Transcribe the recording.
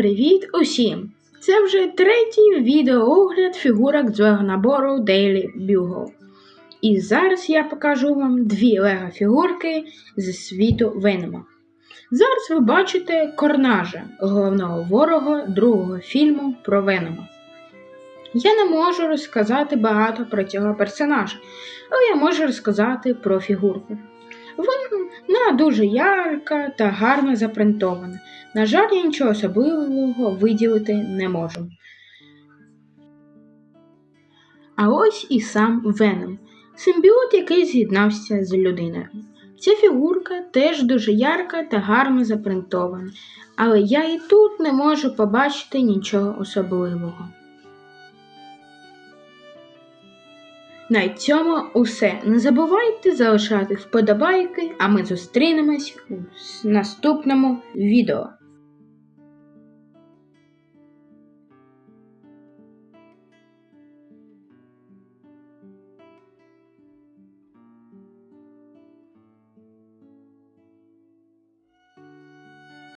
Привіт усім! Це вже третій відеоогляд фігурок з набору Daily Bugle. І зараз я покажу вам дві лего фігурки зі світу Венома. Зараз ви бачите Корнажа, головного ворога другого фільму про Венома. Я не можу розказати багато про цього персонажа, але я можу розказати про фігурку. Вона дуже ярка та гарно запринтована. На жаль, я нічого особливого виділити не можу. А ось і сам Веном, симбіот, який з'єднався з людиною. Ця фігурка теж дуже ярка та гарно запринтована, але я і тут не можу побачити нічого особливого. На цьому усе. Не забувайте залишати вподобайки, а ми зустрінемось у наступному відео.